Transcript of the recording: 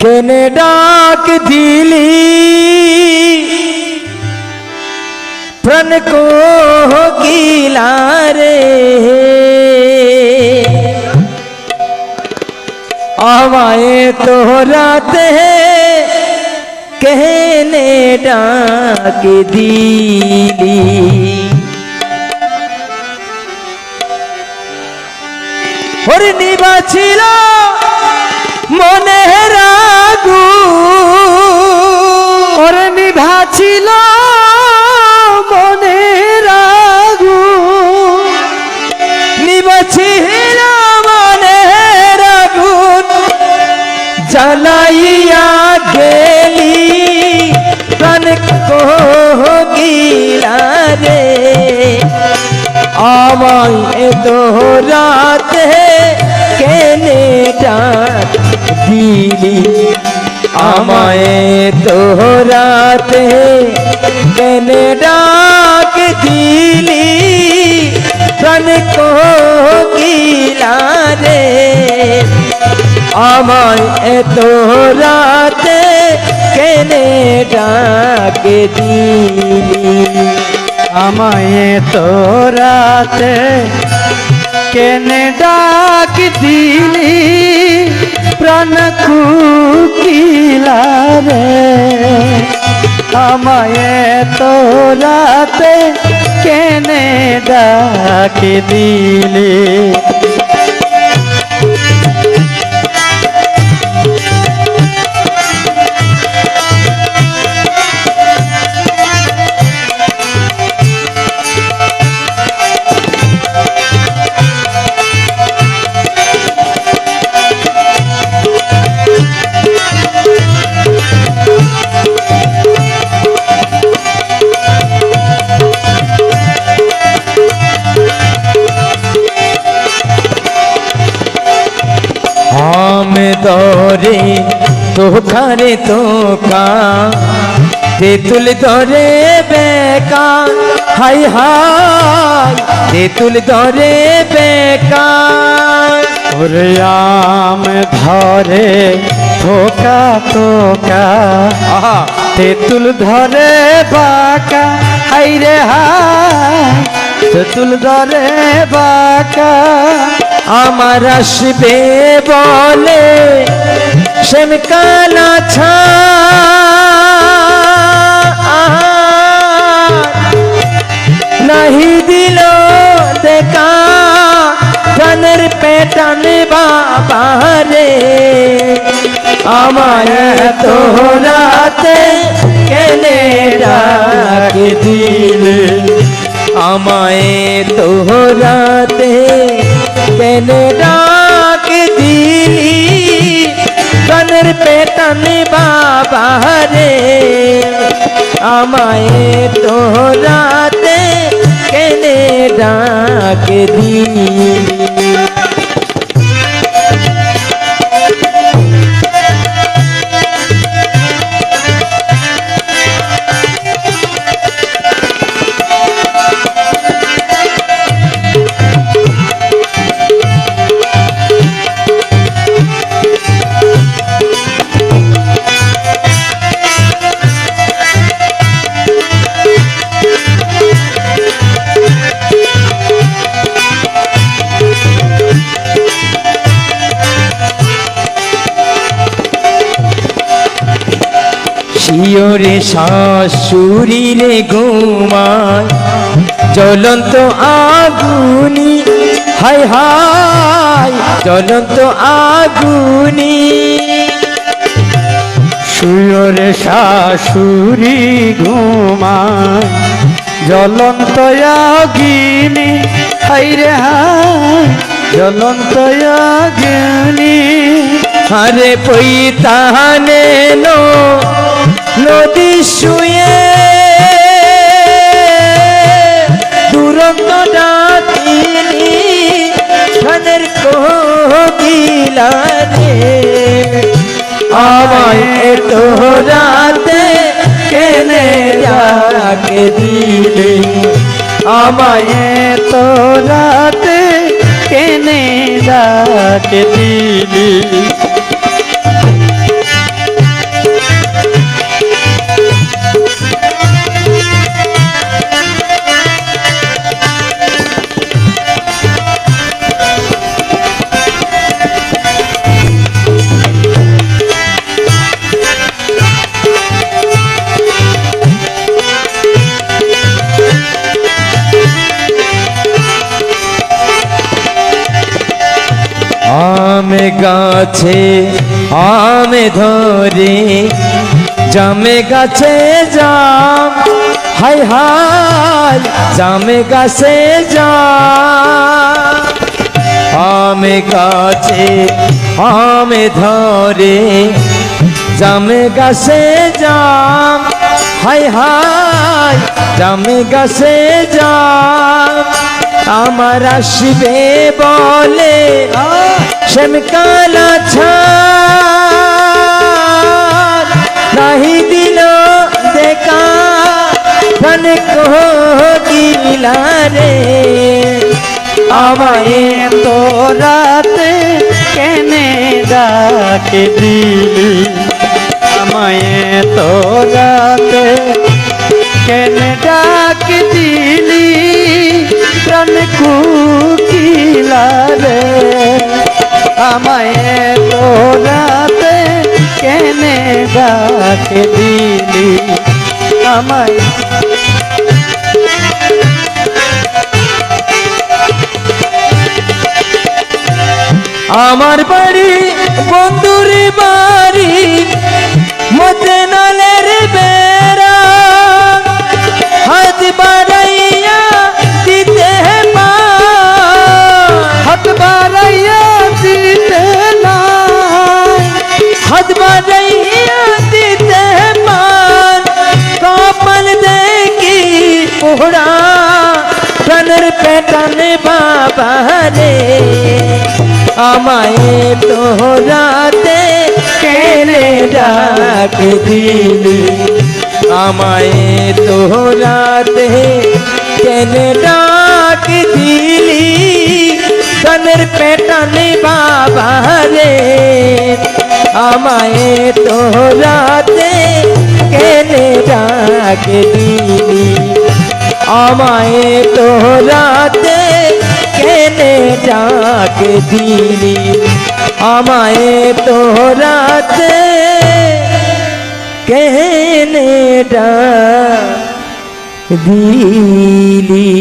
কেনে ডাক দিলি? প্রাণ কো গিলা রে। আমায় তোরাতে কেনে ডাক দিলি? ওরে নিবা ছিল মনে ছিল মনে রাগু নিবা ছিল মনে রাগু জ্বালাইয়া গেলি প্রাণ কোকিলা রে। আমায় তোরাতে কেনে দিলি? আমায় তোরাতে কেনে ডাক দিলি প্রাণ কোকিলা রে। আমায় এত রাতে কেনে ডাকে দিলি আমায় তোরাতে কেনে ডাক দিলি প্রাণ কুকিলা আমায় তোরাতে কেনে ডাক দিলি? দরে তোখারে তোকা তেতুল দরে বেকা, হাই হাই। তেতুল দরে বেকা। ওরে ধরে থোকা তোকা তেঁতুল ধরে বাঁকা, হাই রে হাই। তেঁতুল ধরে বাঁকা, আমার আসবে বলে শ্যাম কালা ছা নাহি দিল দেখা, প্রাণের পেটানে বাবা রে। আমার তোরাতে কেনে ডাক দিলে? আমায় তোরাতে কেনে ডাক দিলি প্রাণের পেটানে বাবা রে আমায় তোরাতে কেনে ডাক দিলি শিওরে শাশুড়িরে ঘুমায় জ্বলন্ত আগুনি হাই হাই জ্বলন্ত আগুনি। সুয়রে শাশুড়ি ঘুমায় জ্বলন্ত অগ্নি হাইরে হাই জ্বলন্ত অগ্নি আরে পৈতানে নদী শুয়ে। দুরন্ত ডাকিনি ধানের কোকিলা রে আমায় এতো রাতে কেনে ডাকে দিলে? আমায় তোরাতে কেনে ডাক দিলি? গাছে আমে ধরে জামে গাছে জাম হাই হাই জামে গাছে জাম আমে গাছে আমে ধরে জামে গাছে জাম হাই হাই জামে গাছে জাম আমার আসবে বলে শ্যামকালা ছাড় নাহি দিল দেখা কোকিলা রে। আমায় তোরাতে কেনে ডাকে দিলি? আমায় তোরাতে কেনে ডাক দিলি? প্রাণ কুকিলা রে। আমায় তোরাতে কেনে ডাকে দিলি? আমায় আমার বাড়ি, বন্ধুর বাড়ি মতে নলের বেড়া। হাত বাড়াইয়া বাবা রে আমায় তোরাতে কেনে ডাক দিলি আমায় তোরাতে কেনে ডাক দিলি প্রাণের পেটানে বাবা রে আমায় তোরাতে কেনে ডাক দিলি আমায় তোরাতে কেনে ডাক দিলি আমায় তোরাতে কেনে দিলি।